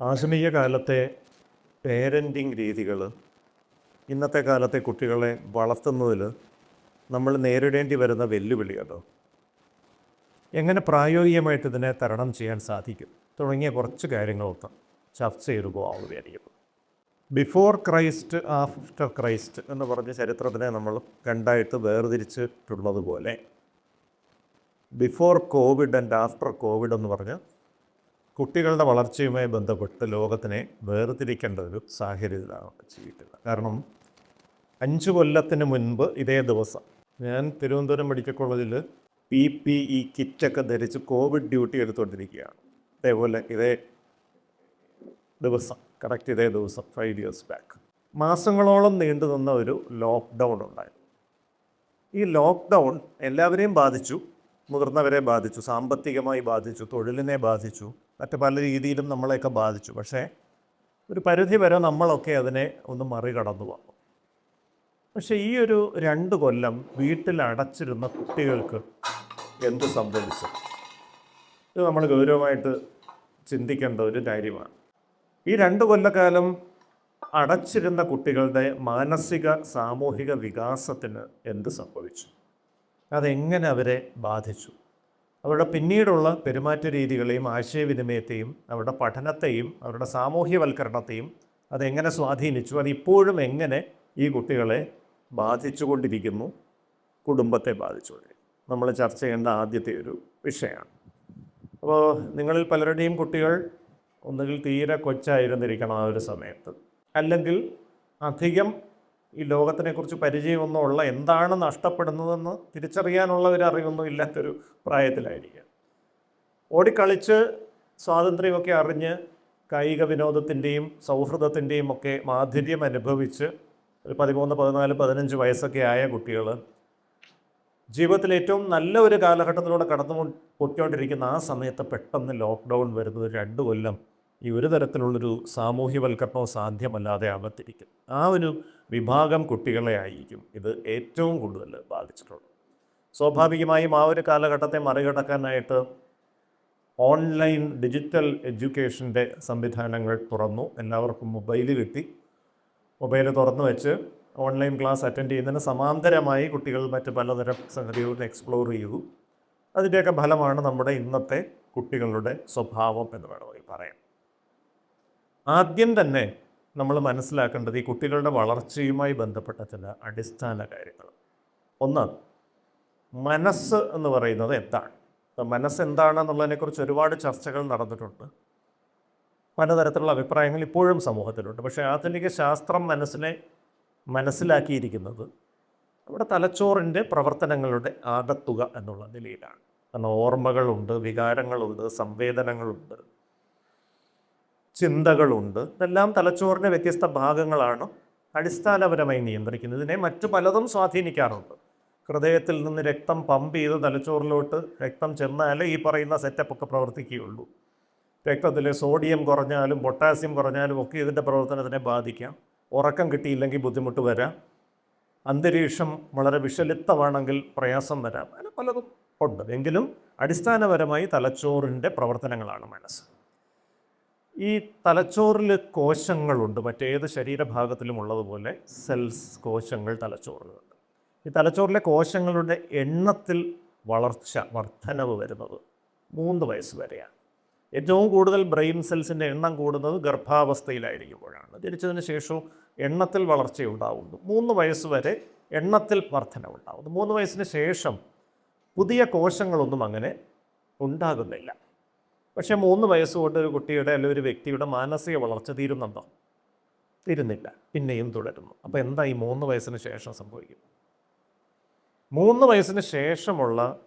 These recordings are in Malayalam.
ആധുനിക കാലത്തെ പേരന്റിങ് രീതികൾ ഇന്നത്തെ കാലത്തെ കുട്ടികളെ വളർത്തുന്നതിൽ നമ്മൾ നേരിടേണ്ടി വരുന്ന വെല്ലുവിളികളോ എങ്ങനെ പ്രായോഗികമായിട്ട് ഇതിനെ തരണം ചെയ്യാൻ സാധിക്കും? തുടങ്ങിയ കുറച്ച് കാര്യങ്ങളൊക്കെ ചർച്ച ചെയ്തു പോകുകയായിരിക്കും ബിഫോർ ക്രൈസ്റ്റ് ആഫ്റ്റർ ക്രൈസ്റ്റ് എന്ന് പറഞ്ഞ ചരിത്രത്തിനെ നമ്മൾ രണ്ടായിട്ട് വേർതിരിച്ചിട്ടുള്ളതുപോലെ before Covid and after Covid എന്ന് പറഞ്ഞ് കുട്ടികളുടെ വളർച്ചയുമായി ബന്ധപ്പെട്ട് ലോകത്തിനെ വേർതിരിക്കേണ്ട ഒരു സാഹചര്യത്തിലാണ് ജീവിക്കുന്നത്. കാരണം അഞ്ച് കൊല്ലത്തിന് മുൻപ് ഇതേ ദിവസം ഞാൻ തിരുവനന്തപുരം മെഡിക്കൽ കോളേജിൽ പി പി ഇ കിറ്റൊക്കെ ധരിച്ച് കോവിഡ് ഡ്യൂട്ടി എടുത്തുകൊണ്ടിരിക്കുകയാണ്. അതേപോലെ ഇതേ ദിവസം കറക്റ്റ് ഇതേ ദിവസം ഫൈവ് ഇയേഴ്സ് ബാക്ക് മാസങ്ങളോളം നീണ്ടു നിന്ന ഒരു ലോക്ക്ഡൗൺ ഉണ്ടായിരുന്നു. ഈ ലോക്ക്ഡൗൺ എല്ലാവരെയും ബാധിച്ചു. മുതിർന്നവരെ ബാധിച്ചു സാമ്പത്തികമായി ബാധിച്ചു തൊഴിലിനെ ബാധിച്ചു മറ്റ് പല രീതിയിലും നമ്മളെയൊക്കെ ബാധിച്ചു. പക്ഷേ ഒരു പരിധി വരെ നമ്മളൊക്കെ അതിനെ ഒന്ന് മറികടന്നു വന്നു. പക്ഷേ ഈ ഒരു രണ്ട് കൊല്ലം വീട്ടിൽ അടച്ചിരുന്ന കുട്ടികൾക്ക് എന്ത് സംഭവിച്ചു? ഇത് നമ്മൾ ഗൗരവമായിട്ട് ചിന്തിക്കേണ്ട ഒരു കാര്യമാണ്. ഈ രണ്ട് കൊല്ലക്കാലം അടച്ചിരുന്ന കുട്ടികളുടെ മാനസിക സാമൂഹിക വികാസത്തിന് എന്ത് സംഭവിച്ചു? അതെങ്ങനെ അവരെ ബാധിച്ചു? അവരുടെ പിന്നീടുള്ള പെരുമാറ്റ രീതികളെയും ആശയവിനിമയത്തെയും അവരുടെ പഠനത്തെയും അവരുടെ സാമൂഹ്യവൽക്കരണത്തെയും അതെങ്ങനെ സ്വാധീനിച്ചു? അതിപ്പോഴും എങ്ങനെ ഈ കുട്ടികളെ ബാധിച്ചുകൊണ്ടിരിക്കുന്നു? കുടുംബത്തെ ബാധിച്ചുകൊണ്ടിരിക്കുന്നു. നമ്മൾ ചർച്ച ചെയ്യേണ്ട ആദ്യത്തെ ഒരു വിഷയമാണ്. അപ്പോൾ നിങ്ങളിൽ പലരുടെയും കുട്ടികൾ ഒന്നുകിൽ തീരെ കൊച്ചായിരുന്നിരിക്കണം ആ ഒരു സമയത്ത്. അല്ലെങ്കിൽ അധികം ഈ ലോകത്തിനെക്കുറിച്ച് പരിചയമൊന്നും ഉള്ള എന്താണ് നഷ്ടപ്പെടുന്നതെന്ന് തിരിച്ചറിയാനുള്ള ഒരു അറിവൊന്നും ഇല്ലാത്തൊരു പ്രായത്തിലായിരിക്കുക. ഓടിക്കളിച്ച് സ്വാതന്ത്ര്യമൊക്കെ അറിഞ്ഞ് കായിക വിനോദത്തിന്റെയും സൗഹൃദത്തിന്റെയും ഒക്കെ മാധുര്യം അനുഭവിച്ച് ഒരു പതിമൂന്ന് പതിനാല് പതിനഞ്ച് വയസ്സൊക്കെ ആയ കുട്ടികൾ ജീവിതത്തിൽ ഏറ്റവും നല്ല ഒരു കാലഘട്ടത്തിലൂടെ കടന്നു പൊയ്ക്കൊണ്ടിരിക്കുന്ന ആ സമയത്ത് പെട്ടെന്ന് ലോക്ക്ഡൗൺ വരുന്നത് രണ്ട് കൊല്ലം ഈ ഒരു തരത്തിലുള്ളൊരു സാമൂഹ്യവൽക്കരണവും സാധ്യമല്ലാതെ ആകത്തിരിക്കും ആ ഒരു വിഭാഗം കുട്ടികളെ ആയിരിക്കും. ഇത് ഏറ്റവും കൂടുതൽ ബാധിച്ചിട്ടുള്ളത്. സ്വാഭാവികമായും ആ ഒരു കാലഘട്ടത്തെ മറികടക്കാനായിട്ട് ഓൺലൈൻ ഡിജിറ്റൽ എഡ്യൂക്കേഷന്റെ സംവിധാനങ്ങൾ തുറന്നു. എല്ലാവർക്കും മൊബൈൽ കിട്ടി. മൊബൈൽ തുറന്നു വെച്ച് ഓൺലൈൻ ക്ലാസ് അറ്റൻഡ് ചെയ്യുന്നതിന് സമാന്തരമായി കുട്ടികൾ മറ്റ് പലതരം സംഗതികളും എക്സ്പ്ലോർ ചെയ്തു. അതിന്റെയൊക്കെ ഫലമാണ് നമ്മുടെ ഇന്നത്തെ കുട്ടികളുടെ സ്വഭാവം എന്ന് വേണമെങ്കിൽ പറയാം. ആദ്യം തന്നെ നമ്മൾ മനസ്സിലാക്കേണ്ടത് ഈ കുട്ടികളുടെ വളർച്ചയുമായി ബന്ധപ്പെട്ട ചില അടിസ്ഥാന കാര്യങ്ങൾ. ഒന്ന് മനസ്സ് എന്ന് പറയുന്നത് എന്താണ്? മനസ്സ് എന്താണെന്നുള്ളതിനെക്കുറിച്ച് ഒരുപാട് ചർച്ചകൾ നടന്നിട്ടുണ്ട്. പലതരത്തിലുള്ള അഭിപ്രായങ്ങൾ ഇപ്പോഴും സമൂഹത്തിലുണ്ട്. പക്ഷേ ആധുനിക ശാസ്ത്രം മനസ്സിനെ മനസ്സിലാക്കിയിരിക്കുന്നത് നമ്മുടെ തലച്ചോറിന്റെ പ്രവർത്തനങ്ങളുടെ ആകത്തുക എന്നുള്ള നിലയിലാണ്. കാരണം ഓർമ്മകളുണ്ട് വികാരങ്ങളുണ്ട് സംവേദനങ്ങളുണ്ട്. ചിന്തകളുണ്ട്. ഇതെല്ലാം തലച്ചോറിന്റെ വ്യത്യസ്ത ഭാഗങ്ങളാണ് അടിസ്ഥാനപരമായി നിയന്ത്രിക്കുന്നത്. ഇതിനെ മറ്റു പലതും സ്വാധീനിക്കാറുണ്ട്. ഹൃദയത്തിൽ നിന്ന് രക്തം പമ്പ് ചെയ്ത് തലച്ചോറിലോട്ട് രക്തം ചെന്നാലേ ഈ പറയുന്ന സെറ്റപ്പ് ഒക്കെ പ്രവർത്തിക്കുകയുള്ളൂ. രക്തത്തിലെ സോഡിയം കുറഞ്ഞാലും പൊട്ടാസ്യം കുറഞ്ഞാലും ഒക്കെ ഇതിന്റെ പ്രവർത്തനത്തിനെ ബാധിക്കാം. ഉറക്കം കിട്ടിയില്ലെങ്കിൽ ബുദ്ധിമുട്ട് വരാം. അന്തരീക്ഷം വളരെ വിഷലിപ്തമാണെങ്കിൽ പ്രയാസം വരാം. അങ്ങനെ പലതും ഉണ്ട്. എങ്കിലും അടിസ്ഥാനപരമായി തലച്ചോറിന്റെ പ്രവർത്തനങ്ങളാണ് മനസ്സ്. ഈ തലച്ചോറിൽ കോശങ്ങളുണ്ട്. മറ്റേത് ശരീരഭാഗത്തിലും ഉള്ളതുപോലെ സെൽസ് കോശങ്ങൾ തലച്ചോറിലുണ്ട് ഈ തലച്ചോറിലെ കോശങ്ങളുടെ എണ്ണത്തിൽ വളർച്ച വർധനവ് വരുന്നത് മൂന്ന് വയസ്സ് വരെയാണ്. ഏറ്റവും കൂടുതൽ ബ്രെയിൻ സെൽസിന്റെ എണ്ണം കൂടുന്നത് ഗർഭാവസ്ഥയിലായിരിക്കുമ്പോഴാണ്. ജനിച്ചതിന് ശേഷവും എണ്ണത്തിൽ വളർച്ചയുണ്ടാവുന്നു മൂന്ന് വയസ്സ് വരെ എണ്ണത്തിൽ വർധനവുണ്ടാവുന്നു മൂന്ന് വയസ്സിന് ശേഷം പുതിയ കോശങ്ങളൊന്നും അങ്ങനെ ഉണ്ടാകുന്നില്ല. പക്ഷേ മൂന്ന് വയസ്സ് കൊണ്ട് ഒരു കുട്ടിയുടെ അല്ലെങ്കിൽ ഒരു വ്യക്തിയുടെ മാനസിക വളർച്ച തീരുന്നുണ്ടോ? തീരുന്നില്ല. പിന്നെയും തുടരുന്നു. അപ്പോൾ എന്താ ഈ മൂന്ന് വയസ്സിന് ശേഷം സംഭവിക്കും? മൂന്ന് വയസ്സിന് ശേഷമുള്ള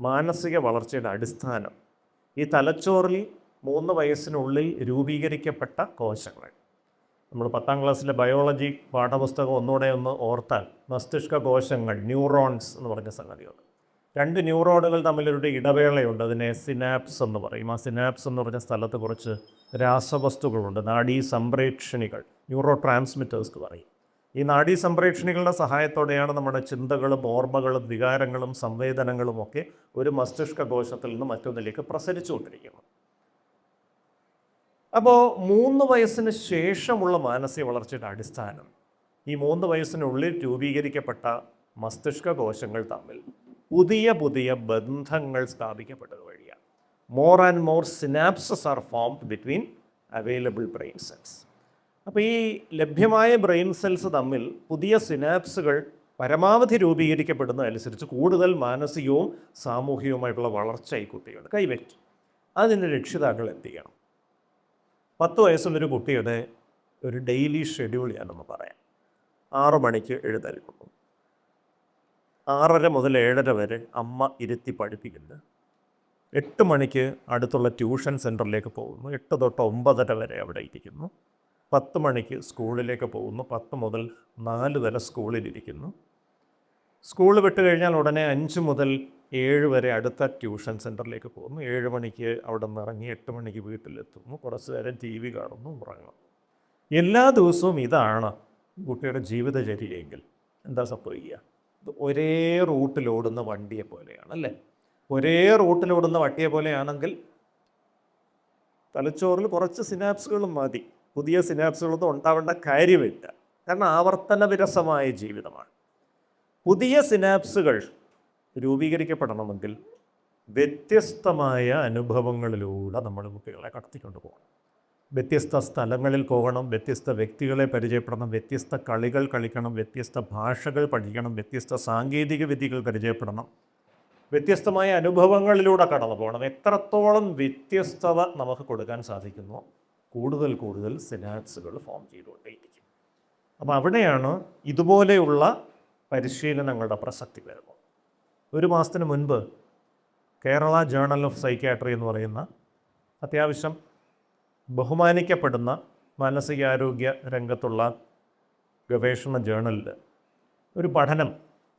മാനസിക വളർച്ചയുടെ അടിസ്ഥാനം ഈ തലച്ചോറിൽ മൂന്ന് വയസ്സിനുള്ളിൽ രൂപീകരിക്കപ്പെട്ട കോശങ്ങൾ. നമ്മൾ പത്താം ക്ലാസ്സിലെ ബയോളജി പാഠപുസ്തകം ഒന്നുകൂടെ ഒന്ന് ഓർത്താൽ മസ്തിഷ്ക കോശങ്ങൾ ന്യൂറോൺസ് എന്ന് പറഞ്ഞ സംഗതിയുണ്ട് രണ്ട് ന്യൂറോണുകൾ തമ്മിലൊരു ഇടവേളയുണ്ട് അതിനെ സിനാപ്സ് എന്ന് പറയും. ആ സിനാപ്സ് എന്ന് പറഞ്ഞ സ്ഥലത്ത് കുറച്ച് രാസവസ്തുക്കളുണ്ട് നാഡീ സംപ്രേക്ഷണികൾ ന്യൂറോ ട്രാൻസ്മിറ്റേഴ്സ് എന്ന് പറയും. ഈ നാഡീ സംപ്രേക്ഷണികളുടെ സഹായത്തോടെയാണ് നമ്മുടെ ചിന്തകളും ഓർമ്മകളും വികാരങ്ങളും സംവേദനങ്ങളും ഒക്കെ ഒരു മസ്തിഷ്ക കോശത്തിൽ നിന്ന് മറ്റൊന്നിലേക്ക് പ്രസരിച്ചുകൊണ്ടിരിക്കുന്നത് അപ്പോൾ മൂന്ന് വയസ്സിന് ശേഷമുള്ള മാനസിക വളർച്ചയുടെ അടിസ്ഥാനം ഈ മൂന്ന് വയസ്സിനുള്ളിൽ രൂപീകരിക്കപ്പെട്ട മസ്തിഷ്ക കോശങ്ങൾ തമ്മിൽ പുതിയ പുതിയ ബന്ധങ്ങൾ സ്ഥാപിക്കപ്പെട്ടത് വഴിയാണ്. More and more synapses are formed between available brain cells അപ്പോൾ ഈ ലഭ്യമായ ബ്രെയിൻ സെൽസ് തമ്മിൽ പുതിയ സിനാപ്സുകൾ പരമാവധി രൂപീകരിക്കപ്പെടുന്നതനുസരിച്ച് കൂടുതൽ മാനസികവും സാമൂഹികവുമായിട്ടുള്ള വളർച്ച ഈ കുട്ടികൾ കൈവറ്റും അതിന് രക്ഷിതാക്കൾ എന്ത് ചെയ്യണം? പത്ത് വയസ്സുള്ളൊരു കുട്ടിയുടെ ഒരു ഡെയിലി ഷെഡ്യൂൾ ഞാനൊന്ന് പറയാം. ആറു മണിക്ക് എഴുന്നേൽക്കുന്നു. ആറര മുതൽ ഏഴര വരെ അമ്മ ഇരുത്തി പഠിപ്പിക്കുന്നു എട്ട് മണിക്ക് അടുത്തുള്ള ട്യൂഷൻ സെന്ററിലേക്ക് പോകുന്നു. എട്ട് തൊട്ട് ഒമ്പതര വരെ അവിടെ ഇരിക്കുന്നു. പത്ത് മണിക്ക് സ്കൂളിലേക്ക് പോകുന്നു. പത്ത് മുതൽ നാല് വരെ സ്കൂളിലിരിക്കുന്നു സ്കൂൾ വിട്ട് കഴിഞ്ഞാൽ ഉടനെ അഞ്ച് മുതൽ ഏഴ് വരെ അടുത്ത ട്യൂഷൻ സെന്ററിലേക്ക് പോകുന്നു. ഏഴ് മണിക്ക് അവിടെ നിന്ന് ഇറങ്ങി എട്ട് മണിക്ക് വീട്ടിലെത്തുന്നു. കുറച്ച് നേരം ടി വി കാണുന്നു ഉറങ്ങുന്നു. എല്ലാ ദിവസവും ഇതാണ് കുട്ടിയുടെ ജീവിതചര്യയെങ്കിൽ എന്താ സംഭവിക്കുക? ഒരേ റൂട്ടിലോടുന്ന വണ്ടിയെ പോലെയാണ് അല്ലേ? ഒരേ റൂട്ടിലോടുന്ന വട്ടിയെ പോലെയാണെങ്കിൽ തലച്ചോറിൽ കുറച്ച് സിനാപ്സുകളും മതി. പുതിയ സിനാപ്സുകളൊന്നും ഉണ്ടാവേണ്ട കാര്യമില്ല. കാരണം ആവർത്തന വിരസമായ ജീവിതമാണ്. പുതിയ സിനാപ്സുകൾ രൂപീകരിക്കപ്പെടണമെങ്കിൽ വ്യത്യസ്തമായ അനുഭവങ്ങളിലൂടെ നമ്മൾ കുട്ടികളെ കടത്തിക്കൊണ്ട് പോകണം. വ്യത്യസ്ത സ്ഥലങ്ങളിൽ പോകണം വ്യത്യസ്ത വ്യക്തികളെ പരിചയപ്പെടണം വ്യത്യസ്ത കളികൾ കളിക്കണം വ്യത്യസ്ത ഭാഷകൾ പഠിക്കണം വ്യത്യസ്ത സാങ്കേതിക വിദ്യകൾ പരിചയപ്പെടണം. വ്യത്യസ്തമായ അനുഭവങ്ങളിലൂടെ കടന്നു പോകണം. എത്രത്തോളം വ്യത്യസ്തത നമുക്ക് കൊടുക്കാൻ സാധിക്കുന്നു? കൂടുതൽ കൂടുതൽ സിനാപ്സുകൾ ഫോം ചെയ്തുകൊണ്ടേയിരിക്കും. അപ്പോൾ അവിടെയാണ് ഇതുപോലെയുള്ള പരിശീലനങ്ങളുടെ പ്രസക്തി വരുന്നത്. ഒരു മാസത്തിന് മുൻപ് കേരള ജേണൽ ഓഫ് സൈക്യാട്രി എന്ന് പറയുന്ന അത്യാവശ്യം ബഹുമാനിക്കപ്പെടുന്ന മാനസികാരോഗ്യ രംഗത്തുള്ള ഗവേഷണ ജേണലിൽ ഒരു പഠനം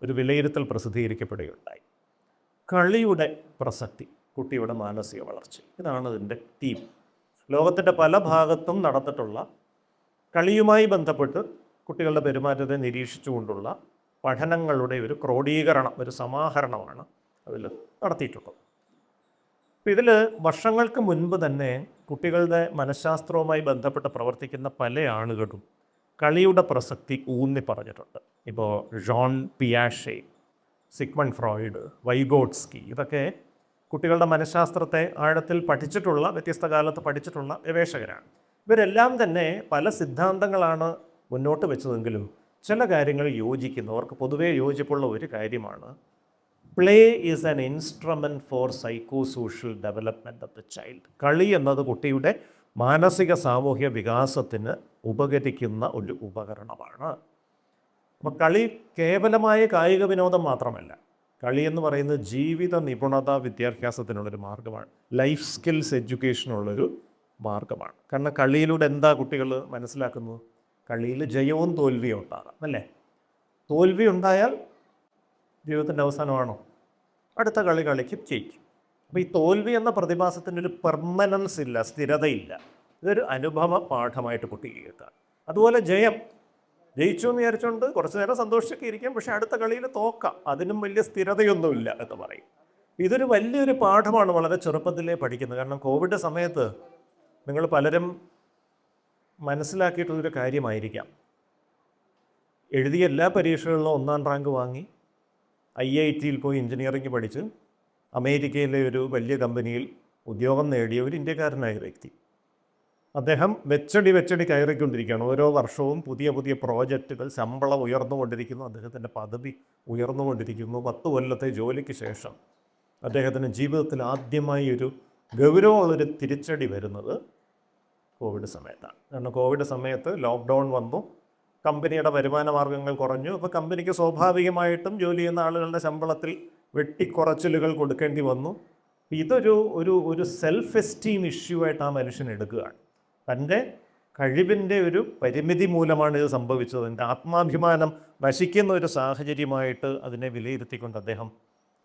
ഒരു വിലയിരുത്തൽ പ്രസിദ്ധീകരിക്കപ്പെടുകയുണ്ടായി. കളിയുടെ പ്രസക്തി കുട്ടിയുടെ മാനസിക വളർച്ച ഇതാണ് ഇതിന്റെ തീം ലോകത്തിന്റെ പല ഭാഗത്തും നടന്നിട്ടുള്ള കളിയുമായി ബന്ധപ്പെട്ട് കുട്ടികളുടെ പെരുമാറ്റത്തെ നിരീക്ഷിച്ചുകൊണ്ടുള്ള പഠനങ്ങളുടെ ഒരു ക്രോഡീകരണം ഒരു സമാഹരണമാണ് അതിൽ നടത്തിയിട്ടുള്ളത്. അപ്പോൾ ഇതിൽ വർഷങ്ങൾക്ക് മുൻപ് തന്നെ കുട്ടികളുടെ മനഃശാസ്ത്രവുമായി ബന്ധപ്പെട്ട് പ്രവർത്തിക്കുന്ന പല ആളുകളും കളിയുടെ പ്രസക്തി ഊന്നി പറഞ്ഞിട്ടുണ്ട്. ഇപ്പോൾ ജോൺ പിയാഷെ സിഗ്മൺ ഫ്രോയിഡ് വൈഗോട്സ്കി ഇതൊക്കെ കുട്ടികളുടെ മനഃശാസ്ത്രത്തെ ആഴത്തിൽ പഠിച്ചിട്ടുള്ള വ്യത്യസ്ത കാലത്ത് പഠിച്ചിട്ടുള്ള ഗവേഷകരാണ്. ഇവരെല്ലാം തന്നെ പല സിദ്ധാന്തങ്ങളാണ് മുന്നോട്ട് വെച്ചതെങ്കിലും ചില കാര്യങ്ങൾ യോജിക്കുന്നവർക്ക് പൊതുവേ യോജിപ്പുള്ള ഒരു കാര്യമാണ് play is an instrument for psychosocial development of the child കളി എന്നത് കുട്ടിയുടെ മാനസിക സാമൂഹ്യ വികാസത്തിന് ഉപകരിക്കുന്ന ഒരു ഉപകരണമാണ്. അപ്പോൾ കളി കേവലമായ കായിക വിനോദം മാത്രമല്ല കളി എന്ന് പറയുന്നത് ജീവിത നിപുണത വിദ്യാഭ്യാസത്തിനുള്ളൊരു മാർഗമാണ്. ലൈഫ് സ്കിൽസ് എഡ്യൂക്കേഷനുള്ളൊരു മാർഗമാണ്. കാരണം കളിയിലൂടെ എന്താ കുട്ടികൾ മനസ്സിലാക്കുന്നത്? കളിയിൽ ജയവും തോൽവിയും ഉണ്ടാകാം അല്ലേ? തോൽവി ഉണ്ടായാൽ ജീവിതത്തിന്റെ അവസാനമാണോ? അടുത്ത കളി കളിക്കും ജയിക്കും. അപ്പോൾ ഈ തോൽവി എന്ന പ്രതിഭാസത്തിന്റെ ഒരു പെർമനൻസ് ഇല്ല സ്ഥിരതയില്ല. ഇതൊരു അനുഭവ പാഠമായിട്ട് കുട്ടി കേൾക്കുക അതുപോലെ ജയം. ജയിച്ചു എന്ന് വിചാരിച്ചുകൊണ്ട് കുറച്ച് നേരം സന്തോഷിച്ചൊക്കെ ഇരിക്കാം പക്ഷേ അടുത്ത കളിയിൽ തോക്കാം. അതിനും വലിയ സ്ഥിരതയൊന്നുമില്ല എന്ന് പറയും. ഇതൊരു വലിയൊരു പാഠമാണ് വളരെ ചെറുപ്പത്തിലേ പഠിക്കുന്നത്. കാരണം കോവിഡ് സമയത്ത് നിങ്ങൾ പലരും മനസ്സിലാക്കിയിട്ടുള്ളൊരു കാര്യമായിരിക്കാം. എഴുതിയ എല്ലാ പരീക്ഷകളിലും ഒന്നാം റാങ്ക് വാങ്ങി ഐ ഐ ടിയിൽ പോയി എഞ്ചിനീയറിംഗ് പഠിച്ച് അമേരിക്കയിലെ ഒരു വലിയ കമ്പനിയിൽ ഉദ്യോഗം നേടിയ ഒരു ഇന്ത്യക്കാരനായ വ്യക്തി. അദ്ദേഹം വെച്ചടി വെച്ചടി കയറിക്കൊണ്ടിരിക്കുകയാണ്. ഓരോ വർഷവും പുതിയ പുതിയ പ്രോജക്റ്റുകൾ ശമ്പളം ഉയർന്നുകൊണ്ടിരിക്കുന്നു. അദ്ദേഹത്തിന്റെ പദവി ഉയർന്നുകൊണ്ടിരിക്കുന്നു. പത്ത് കൊല്ലത്തെ ജോലിക്ക് ശേഷം അദ്ദേഹത്തിന് ജീവിതത്തിൽ ആദ്യമായി ഒരു ഗൗരവമുള്ളൊരു തിരിച്ചടി വരുന്നത് കോവിഡ് സമയത്താണ്. കാരണം കോവിഡ് സമയത്ത് ലോക്ക്ഡൗൺ വന്നു. കമ്പനിയുടെ വരുമാന മാർഗങ്ങൾ കുറഞ്ഞു. അപ്പോൾ കമ്പനിക്ക് സ്വാഭാവികമായിട്ടും ജോലി ചെയ്യുന്ന ആളുകളുടെ ശമ്പളത്തിൽ വെട്ടിക്കുറച്ചിലുകൾ കൊടുക്കേണ്ടി വന്നു. ഇതൊരു ഒരു ഒരു സെൽഫ് എസ്റ്റീം ഇഷ്യൂ ആയിട്ട് ആ മനുഷ്യൻ എടുക്കുകയാണ്. തന്റെ കഴിവിന്റെ ഒരു പരിമിതി മൂലമാണ് ഇത് സംഭവിച്ചത്. എന്റെ ആത്മാഭിമാനം നശിക്കുന്ന ഒരു സാഹചര്യമായിട്ട് അതിനെ വിലയിരുത്തിക്കൊണ്ട് അദ്ദേഹം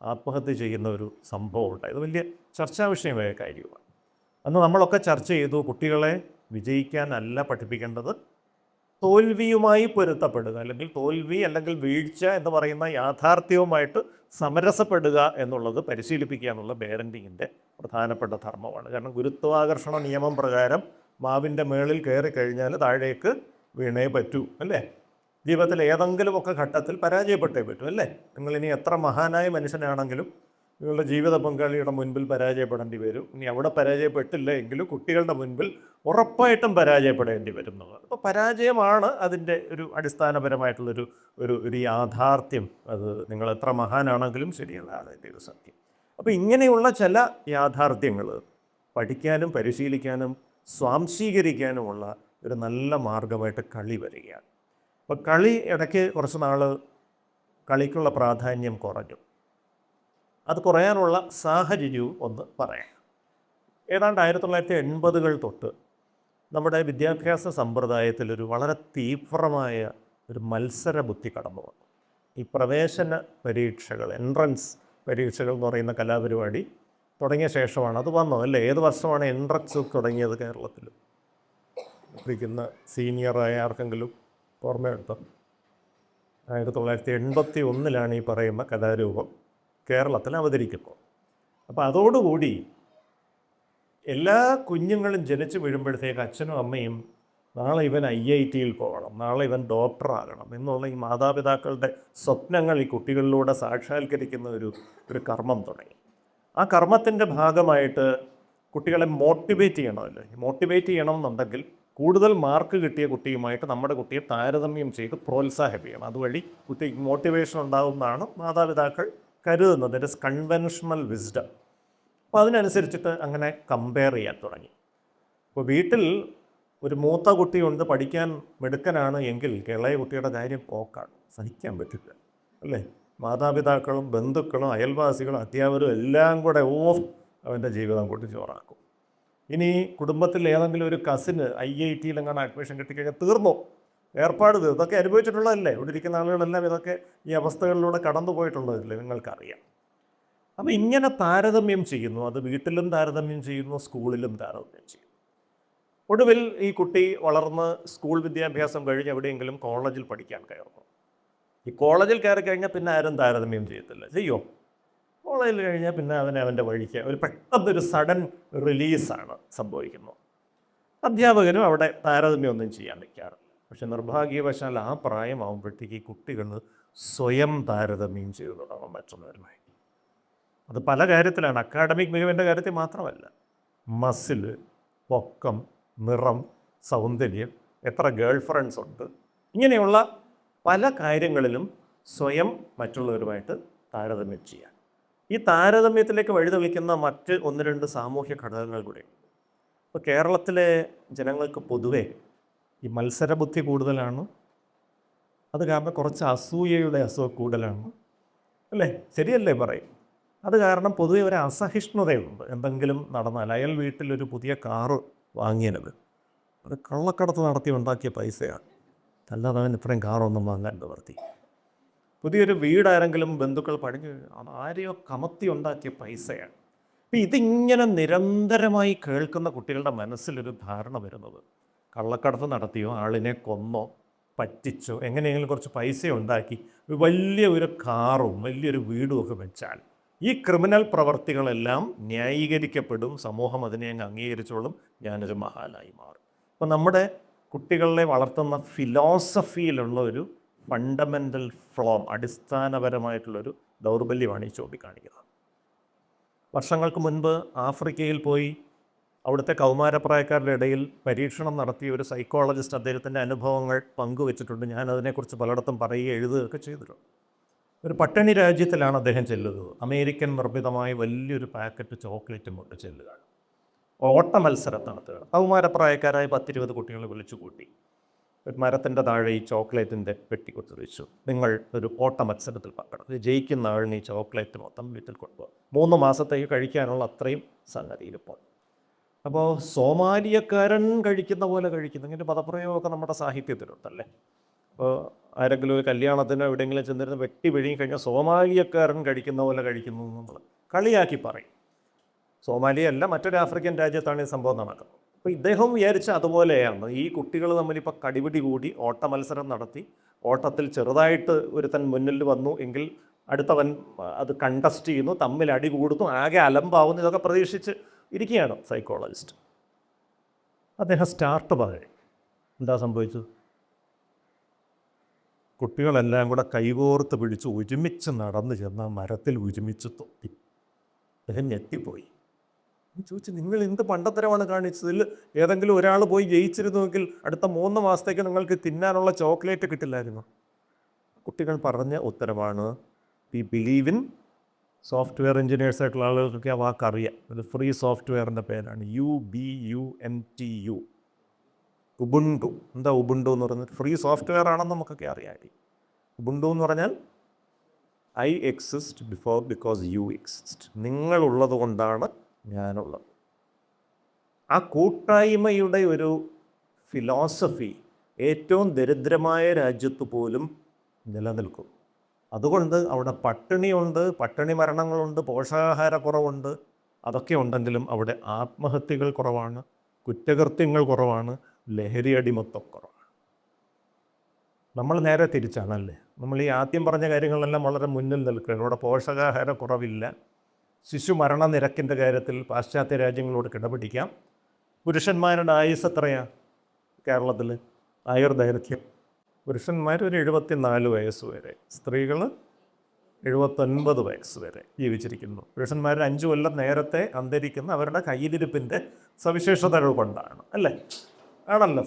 ആത്മഹത്യ ചെയ്യുന്ന ഒരു സംഭവം ഉണ്ടായി. വലിയ ചർച്ചാ വിഷയമായ കാര്യമാണ്. അന്ന് നമ്മളൊക്കെ ചർച്ച ചെയ്തു കുട്ടികളെ വിജയിക്കാനല്ല പഠിപ്പിക്കേണ്ടത്. തോൽവിയുമായി പൊരുത്തപ്പെടുക അല്ലെങ്കിൽ തോൽവി അല്ലെങ്കിൽ വീഴ്ച എന്ന് പറയുന്ന യാഥാർത്ഥ്യവുമായിട്ട് സമരസപ്പെടുക എന്നുള്ളത് പരിശീലിപ്പിക്കുക എന്നുള്ള പേരന്റിങ്ങിന്റെ പ്രധാനപ്പെട്ട ധർമ്മമാണ്. കാരണം ഗുരുത്വാകർഷണ നിയമം പ്രകാരം മാവിന്റെ മേളിൽ കയറി കഴിഞ്ഞാൽ താഴേക്ക് വീണേ പറ്റൂ അല്ലേ? ജീവിതത്തിൽ ഏതെങ്കിലുമൊക്കെ ഘട്ടത്തിൽ പരാജയപ്പെട്ടേ പറ്റൂ അല്ലേ? നിങ്ങളിനി എത്ര മഹാനായ മനുഷ്യനാണെങ്കിലും നിങ്ങളുടെ ജീവിത പങ്കാളിയുടെ മുൻപിൽ പരാജയപ്പെടേണ്ടി വരും. ഇനി അവിടെ പരാജയപ്പെട്ടില്ല എങ്കിലും കുട്ടികളുടെ മുൻപിൽ ഉറപ്പായിട്ടും പരാജയപ്പെടേണ്ടി വരുന്നത്. അപ്പോൾ പരാജയമാണ് അതിന്റെ ഒരു അടിസ്ഥാനപരമായിട്ടുള്ളൊരു ഒരു ഒരു യാഥാർത്ഥ്യം. അത് നിങ്ങൾ എത്ര മഹാനാണെങ്കിലും ശരിയതാണ് അതിന്റെ ഒരു സത്യം. അപ്പോൾ ഇങ്ങനെയുള്ള ചില യാഥാർത്ഥ്യങ്ങൾ പഠിക്കാനും പരിശീലിക്കാനും സ്വാംശീകരിക്കാനുമുള്ള ഒരു നല്ല മാർഗമായിട്ട് കളി വരികയാണ്. അപ്പോൾ കളി ഇടയ്ക്ക് കുറച്ച് നാൾ കളിക്കുള്ള പ്രാധാന്യം കുറഞ്ഞു. അത് കുറയാനുള്ള സാഹചര്യവും ഒന്ന് പറയാം. ഏതാണ്ട് ആയിരത്തി തൊള്ളായിരത്തി എൺപതുകൾ തൊട്ട് നമ്മുടെ വിദ്യാഭ്യാസ സമ്പ്രദായത്തിലൊരു വളരെ തീവ്രമായ ഒരു മത്സര ബുദ്ധി കടന്നു വന്നു. ഈ പ്രവേശന പരീക്ഷകൾ എൻട്രൻസ് പരീക്ഷകൾ എന്ന് പറയുന്ന കലാപരിപാടി തുടങ്ങിയ ശേഷമാണ് അത് വന്നത് അല്ലേ? ഏത് വർഷമാണ് എൻട്രൻസ് തുടങ്ങിയത് കേരളത്തിൽ? ഇരിക്കുന്ന സീനിയറായ ആർക്കെങ്കിലും ഓർമ്മയെടുത്തോ ആയിരത്തി തൊള്ളായിരത്തി എൺപത്തി ഒന്നിലാണ് ഈ പറയുന്ന കലാരൂപം. കേരളത്തിൽ അവതരിക്കുന്നത് അപ്പോൾ അതോടുകൂടി എല്ലാ കുഞ്ഞുങ്ങളും ജനിച്ചു വീഴുമ്പോഴത്തേക്ക് അച്ഛനും അമ്മയും നാളെ ഇവൻ ഐ ഐ ടിയിൽ പോകണം നാളെ ഇവൻ ഡോക്ടറാകണം എന്നുള്ള ഈ മാതാപിതാക്കളുടെ സ്വപ്നങ്ങൾ ഈ കുട്ടികളിലൂടെ സാക്ഷാത്കരിക്കുന്ന ഒരു ഒരു കർമ്മം തുടങ്ങി. ആ കർമ്മത്തിന്റെ ഭാഗമായിട്ട് കുട്ടികളെ മോട്ടിവേറ്റ് ചെയ്യണമല്ലോ. മോട്ടിവേറ്റ് ചെയ്യണം എന്നുണ്ടെങ്കിൽ കൂടുതൽ മാർക്ക് കിട്ടിയ കുട്ടിയുമായിട്ട് നമ്മുടെ കുട്ടിയെ താരതമ്യം ചെയ്ത് പ്രോത്സാഹിപ്പിക്കണം. അതുവഴി കുട്ടി മോട്ടിവേഷൻ ഉണ്ടാകുമെന്നാണ് മാതാപിതാക്കൾ കരുതുന്നത് ദറ്റ് ഇസ് കൺവെൻഷണൽ വിസ്ഡം അപ്പോൾ അതിനനുസരിച്ചിട്ട് അങ്ങനെ കമ്പയർ ചെയ്യാൻ തുടങ്ങി. അപ്പോൾ വീട്ടിൽ ഒരു മൂത്ത കുട്ടിയുണ്ട് പഠിക്കാൻ മിടുക്കനാണ് എങ്കിൽ ഇളയ കുട്ടിയുടെ കാര്യം പോക്കാണ് സഹിക്കാൻ പറ്റില്ല അല്ലേ? മാതാപിതാക്കളും ബന്ധുക്കളും അയൽവാസികളും അധ്യാപകരും എല്ലാം കൂടെ ഓ അവന്റെ ജീവിതം കൂട്ടി ചോറാക്കും. ഇനി കുടുംബത്തിൽ ഏതെങ്കിലും ഒരു കസിന് ഐ ഐ ടിയിലെങ്ങാണ് അഡ്മിഷൻ കിട്ടിക്കഴിഞ്ഞാൽ തീർന്നു? ഏർപ്പാട് ചെയ്തു ഇതൊക്കെ അനുഭവിച്ചിട്ടുള്ളതല്ലേ? ഇവിടെ ഇരിക്കുന്ന ആളുകളെല്ലാം ഇതൊക്കെ ഈ അവസ്ഥകളിലൂടെ കടന്നു പോയിട്ടുള്ളതല്ലേ നിങ്ങൾക്കറിയാം. അപ്പോൾ ഇങ്ങനെ താരതമ്യം ചെയ്യുന്നു. അത് വീട്ടിലും താരതമ്യം ചെയ്യുന്നു സ്കൂളിലും താരതമ്യം ചെയ്യുന്നു. ഒടുവിൽ ഈ കുട്ടി വളർന്ന് സ്കൂൾ വിദ്യാഭ്യാസം കഴിഞ്ഞ് എവിടെയെങ്കിലും കോളേജിൽ പഠിക്കാൻ കയറുന്നു. ഈ കോളേജിൽ കയറി കഴിഞ്ഞാൽ പിന്നെ ആരും താരതമ്യം ചെയ്യത്തില്ല. ചെയ്യോ? കോളേജിൽ കഴിഞ്ഞാൽ പിന്നെ അവനെ അവന്റെ വഴിക്ക് ഒരു പെട്ടെന്നൊരു സഡൻ റിലീസാണ് സംഭവിക്കുന്നത്. അധ്യാപകനും അവിടെ താരതമ്യം ഒന്നും ചെയ്യാൻ നിൽക്കാറില്ല. പക്ഷെ നിർഭാഗ്യവശാൽ ആ പ്രായമാകുമ്പോഴത്തേക്ക് കുട്ടികൾ സ്വയം താരതമ്യം ചെയ്തു തുടങ്ങും മറ്റുള്ളവരുമായി. അത് പല കാര്യത്തിലാണ്. അക്കാഡമിക് മികവിന്റെ കാര്യത്തിൽ മാത്രമല്ല. മസിൽ പൊക്കം നിറം സൗന്ദര്യം എത്ര ഗേൾ ഫ്രണ്ട്സ് ഉണ്ട്. ഇങ്ങനെയുള്ള പല കാര്യങ്ങളിലും സ്വയം മറ്റുള്ളവരുമായിട്ട് താരതമ്യം ചെയ്യാൻ. ഈ താരതമ്യത്തിലേക്ക് വഴിതെളിക്കുന്ന മറ്റ് ഒന്ന് രണ്ട് സാമൂഹ്യ ഘടകങ്ങൾ കൂടെ. ഇപ്പോൾ കേരളത്തിലെ ജനങ്ങൾക്ക് പൊതുവെ ഈ മത്സരബുദ്ധി കൂടുതലാണ്. അത് കാരണം കുറച്ച് അസൂയയുടെ അസുഖം കൂടുതലാണ്. അല്ലേ? ശരിയല്ലേ പറയും. അത് കാരണം പൊതുവെ ഒരു അസഹിഷ്ണുതയുണ്ട്. എന്തെങ്കിലും നടന്നാൽ അയൽ വീട്ടിലൊരു പുതിയ കാറ് വാങ്ങിയത് അത് കള്ളക്കടത്ത് നടത്തി ഉണ്ടാക്കിയ പൈസയാണ്. അല്ലാതെ അവൻ ഇത്രയും കാറൊന്നും വാങ്ങാൻ നിവർത്തി. പുതിയൊരു വീടാരെങ്കിലും ബന്ധുക്കൾ പണിഞ്ഞ് അത് ആരെയോ കമത്തി ഉണ്ടാക്കിയ പൈസയാണ്. അപ്പം ഇതിങ്ങനെ നിരന്തരമായി കേൾക്കുന്ന കുട്ടികളുടെ മനസ്സിലൊരു ധാരണ വരുന്നത്. കള്ളക്കടത്ത് നടത്തിയോ ആളിനെ കൊന്നോ പറ്റിച്ചോ എങ്ങനെയെങ്കിലും കുറച്ച് പൈസ ഉണ്ടാക്കി വലിയ ഒരു കാറും വലിയൊരു വീടും ഒക്കെ വെച്ചാൽ ഈ ക്രിമിനൽ പ്രവർത്തികളെല്ലാം ന്യായീകരിക്കപ്പെടും സമൂഹം അതിനെ അങ്ങ് അംഗീകരിച്ചോളും ഞാനൊരു മഹാനായി മാറും. അപ്പോൾ നമ്മുടെ കുട്ടികളെ വളർത്തുന്ന ഫിലോസഫിയിലുള്ള ഒരു ഫണ്ടമെന്റൽ ഫ്ലോം അടിസ്ഥാനപരമായിട്ടുള്ളൊരു ദൗർബല്യമാണ് ഈ ചൂണ്ടിക്കാണിക്കുന്നത്. വർഷങ്ങൾക്ക് മുൻപ് ആഫ്രിക്കയിൽ പോയി അവിടുത്തെ കൗമാരപ്രായക്കാരുടെ ഇടയിൽ പരീക്ഷണം നടത്തിയ ഒരു സൈക്കോളജിസ്റ്റ് അദ്ദേഹത്തിന്റെ അനുഭവങ്ങൾ പങ്കുവച്ചിട്ടുണ്ട്. ഞാൻ അതിനെക്കുറിച്ച് പലയിടത്തും പറയുകയും എഴുതുകയൊക്കെ ചെയ്തിട്ടുണ്ട്. ഒരു പട്ടിണി രാജ്യത്തിലാണ് അദ്ദേഹം ചെല്ലുന്നത്. അമേരിക്കൻ നിർമ്മിതമായ വലിയൊരു പാക്കറ്റ് ചോക്ലേറ്റും കൊണ്ട് ചെല്ലുക ഓട്ട മത്സരം നടത്തുകയാണ് കൗമാരപ്രായക്കാരായ പത്തിരുപത് കുട്ടികളെ വിളിച്ചു കൂട്ടി. ഒരു മരത്തിന്റെ താഴെ ഈ ചോക്ലേറ്റിന്റെ പെട്ടി കൊടുത്ത് വെച്ചു. നിങ്ങൾ ഒരു ഓട്ട മത്സരത്തിൽ പങ്കെടുക്കും. ജയിക്കുന്ന ആളിന് ഈ ചോക്ലേറ്റ് മൊത്തം വീട്ടിൽ കൊണ്ടുപോകും. മൂന്ന് മാസത്തേക്ക് കഴിക്കാനുള്ള അത്രയും സംഗതിയിലിപ്പോൾ. അപ്പോൾ സോമാലിയക്കാരൻ കഴിക്കുന്ന പോലെ കഴിക്കുന്നു. ഇങ്ങനെ പദപ്രയോഗമൊക്കെ നമ്മുടെ സാഹിത്യത്തിലുണ്ടല്ലേ? അപ്പോൾ ആരെങ്കിലും ഒരു കല്യാണത്തിനോ എവിടെയെങ്കിലും ചെന്നിരുന്ന് വെട്ടി വിഴുങ്ങി കഴിഞ്ഞാൽ സോമാലിയക്കാരൻ കഴിക്കുന്ന പോലെ കഴിക്കുന്നു നമ്മൾ കളിയാക്കി പറയും. സോമാലിയ അല്ല മറ്റൊരു ആഫ്രിക്കൻ രാജ്യത്താണ് ഈ സംഭവം നടക്കുന്നത്. അപ്പോൾ ഇദ്ദേഹം വിചാരിച്ച അതുപോലെയാണ്. ഈ കുട്ടികൾ തമ്മിലിപ്പോൾ കടിപിടി കൂടി ഓട്ട മത്സരം നടത്തി. ഓട്ടത്തിൽ ചെറുതായിട്ട് ഒരുത്തൻ മുന്നിൽ വന്നു എങ്കിൽ അടുത്തവൻ അത് കണ്ടസ്റ്റ് ചെയ്യുന്നു. തമ്മിൽ അടി കൂടുന്നു. ആകെ അലമ്പാവുന്നു. ഇതൊക്കെ പ്രതീക്ഷിച്ച് ഇരിക്കുകയാണ് സൈക്കോളജിസ്റ്റ് അദ്ദേഹം സ്റ്റാർട്ട് പറയും. എന്താ സംഭവിച്ചത്? കുട്ടികളെല്ലാം കൂടെ കൈകോർത്ത് പിടിച്ച് ഒരുമിച്ച് നടന്നു ചെന്ന മരത്തിൽ ഒരുമിച്ച് തൊട്ടി അദ്ദേഹം ഞെട്ടിപ്പോയി. ചോദിച്ചു നിങ്ങൾ എന്ത് പണ്ടത്തരമാണ് കാണിച്ചതിൽ ഏതെങ്കിലും ഒരാൾ പോയി ജയിച്ചിരുന്നുവെങ്കിൽ അടുത്ത മൂന്ന് മാസത്തേക്ക് നിങ്ങൾക്ക് തിന്നാനുള്ള ചോക്ലേറ്റ് കിട്ടില്ലായിരുന്നു? കുട്ടികൾ പറഞ്ഞ ഉത്തരമാണ് we believe in software engineers ആയിട്ടുള്ള ആളുകൾക്കൊക്കെ ആ വാക്കറിയാം അത് ഫ്രീ സോഫ്റ്റ്വെയറിന്റെ പേരാണ്. U B U N T U Ubuntu എന്താ ഉബുണ്ടു എന്ന് പറയുന്നത്? ഫ്രീ സോഫ്റ്റ്വെയർ ആണെന്ന് നമുക്കൊക്കെ അറിയാം ഉബുണ്ടു എന്ന് പറഞ്ഞാൽ I exist before because you exist നിങ്ങളുള്ളത് കൊണ്ടാണ് ഞാനുള്ളത്. ആ കൂട്ടായ്മയുടെ ഒരു ഫിലോസഫി ഏറ്റവും ദരിദ്രമായ രാജ്യത്ത് പോലും നിലനിൽക്കും. അതുകൊണ്ട് അവിടെ പട്ടിണിയുണ്ട് പട്ടിണി മരണങ്ങളുണ്ട് പോഷകാഹാരക്കുറവുണ്ട് അതൊക്കെ ഉണ്ടെങ്കിലും അവിടെ ആത്മഹത്യകൾ കുറവാണ് കുറ്റകൃത്യങ്ങൾ കുറവാണ് ലഹരി അടിമത്തം കുറവാണ്. നമ്മൾ നേരെ തിരിച്ചാണല്ലേ? നമ്മൾ ഈ ആദ്യം പറഞ്ഞ കാര്യങ്ങളെല്ലാം വളരെ മുന്നിൽ നിൽക്കുകയാണ്. ഇവിടെ പോഷകാഹാരക്കുറവില്ല. ശിശു മരണനിരക്കിന്റെ കാര്യത്തിൽ പാശ്ചാത്യ രാജ്യങ്ങളോട് കിടപിടിക്കാം. പുരുഷന്മാരുടെ ആയുസ് എത്രയാണ് കേരളത്തിൽ? ആയുർദൈർഘ്യം. പുരുഷന്മാർ ഒരു എഴുപത്തിനാല് വയസ്സ് വരെ സ്ത്രീകൾ എഴുപത്തൊൻപത് വയസ്സ് വരെ ജീവിച്ചിരിക്കുന്നു. പുരുഷന്മാർ അഞ്ച് കൊല്ലം നേരത്തെ അന്തരിക്കുന്ന അവരുടെ കയ്യിലിരിപ്പിന്റെ സവിശേഷതകൾ കൊണ്ടാണ് അല്ലേ? ആണല്ലോ